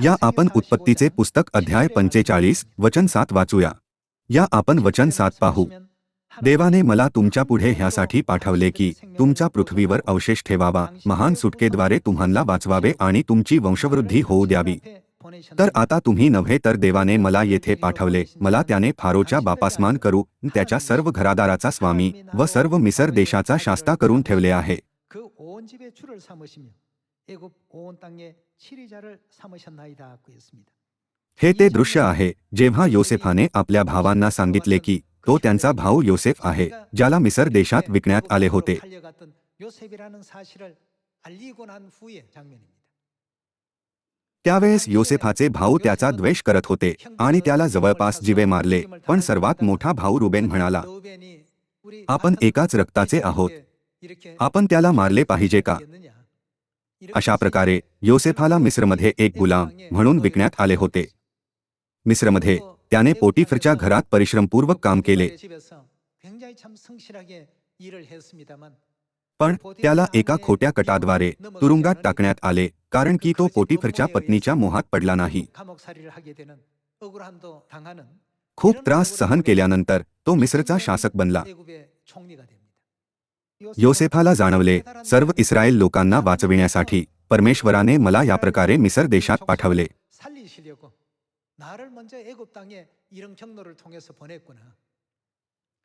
या आपण उत्पत्तीचे पुस्तक अध्याय पंचेचाळीस वचन सात वाचूया. या आपण वचन सात पाहू. देवाने मला तुमच्यापुढे ह्यासाठी पाठवले की तुमच्या पृथ्वीवर अवशेष ठेवावा महान सुटकेद्वारे तुम्हाला वाचवावे आणि तुमची वंशवृद्धी होऊ द्यावी. तर आता तुम्ही नव्हे तर देवाने मला येथे पाठवले मला त्याने फारोच्या बापासमान करू त्याच्या सर्व घरादाराचा स्वामी व सर्व मिसर देशाचा शास्ता करून ठेवले आहे. 그 온 집의 주를 삼으시며 애굽 온 땅의 치리자를 삼으셨나이다 그 했습니다. हे ते दृश्य आहे जेव्हा योसेफाने आपल्या भावांना सांगितले की तो त्यांचा भाऊ योसेफ आहे ज्याला मिसर देशात विकण्यात आले होते 팔려갔던 요셉이라는 사실을 알리고 난 후의 장면입니다. त्यावेळेस योसेफाचे भाऊ त्याचा द्वेष करत होते आणि त्याला जवळपास जीवे मारले पण सर्वात मोठा भाऊ रुबेन म्हणाला रौबेनी 우리 आपण 같은 एकाच रक्ताचे आहोत 이렇게 आपण त्याला मारले पाहिजे का 되겠느냐? 이렇게 अशा प्रकारे योसेफाला मिस्रमध्ये एक गुलाम म्हणून विकण्यात आले होते. मिस्रमध्ये त्याने पोटीफरच्या घरात परिश्रमपूर्वक काम केले. पण त्याला एका खोट्या कटाद्वारे तुरुंगात टाकण्यात आले कारण की तो पोटीफरच्या पत्नीच्या मोहात पडला नाही. खूप त्रास सहन केल्यानंतर तो मिस्रचा शासक बनला. योसेफाला जाणवले सर्व इस्रायल लोकांना वाचविण्यासाठी परमेश्वराने मला या प्रकारे मिसर देशात पाठवले.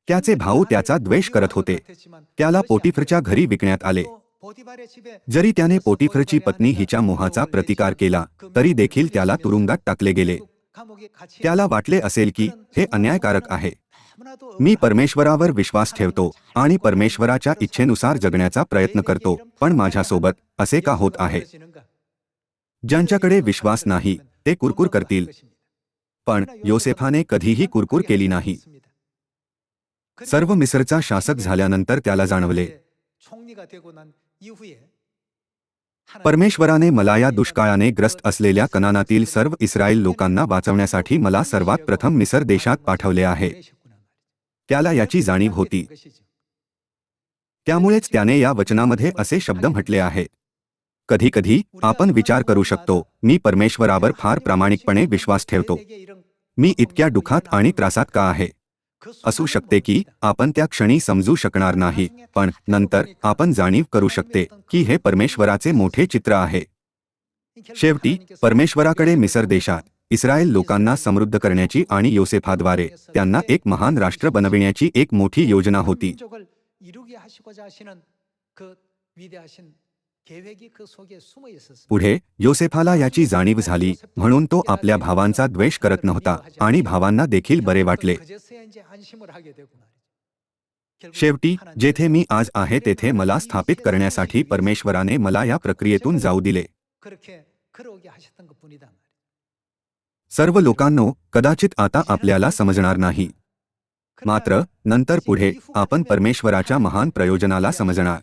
त्याचे भाऊ त्याचा द्वेष करत होते. त्याला पोटीफरच्या घरी विकण्यात आले. जरी त्याने पोटीफरची पत्नी हिच्या मोहाचा प्रतिकार केला तरी देखील त्याला तुरुंगात टाकले गेले. त्याला वाटले असेल की हे अन्यायकारक आहे. मी परमेश्वरावर विश्वास ठेवतो आणि परमेश्वराच्या इच्छेनुसार जगण्याचा प्रयत्न करतो पण माझ्यासोबत असे का होत आहे? ज्यांच्याकडे विश्वास नाही ते कुरकुर करतील. पण योसेफाने कधीही कुरकुर केली नाही. सर्व मिसरचा शासक झाल्यानंतर त्याला जाणवले. परमेश्वराने मला या दुष्काळाने ग्रस्त असलेल्या कनानातील सर्व इस्रायल लोकांना वाचवण्यासाठी मला सर्वात प्रथम मिसर देशात पाठवले आहे. त्याला याची जाणीव होती. त्यामुळेच त्याने या वचनामध्ये असे शब्द म्हटले आहेत कधीकधी आपण विचार करू शकतो मी परमेश्वरावर फार प्रामाणिकपणे विश्वास ठेवतो. मी इतक्या दुखात आणि त्रासात का आहे? असू शकते की आपण त्या क्षणी समजू शकणार नाही पण नंतर आपण जाणीव करू शकते की हे परमेश्वराचे मोठे चित्र आहे. शेवटी परमेश्वराकडे मिसर देशात इस्रायल लोकांना समृद्ध करण्याची आणि योसेफाद्वारे त्यांना एक महान राष्ट्र बनविण्याची एक मोठी योजना होती. पुढे योसेफाला याची जाणीव झाली म्हणून तो आपल्या भावांचा द्वेष करत नव्हता आणि भावांना देखील बरे वाटले. शेवटी जेथे मी आज आहे तेथे मला स्थापित करण्यासाठी परमेश्वराने मला या प्रक्रियेतून जाऊ दिले. सर्व लोकांनो कदाचित आता आपल्याला समजणार नाही. मात्र नंतर पुढे आपण परमेश्वराच्या महान प्रयोजनाला समजणार.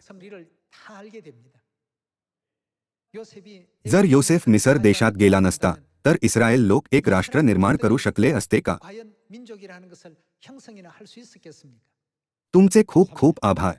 जर योसेफ निसर देशात गेला नसता तर इस्रायल लोक एक राष्ट्र निर्माण करू शकले असते का? तुमचे खूप खूप आभार.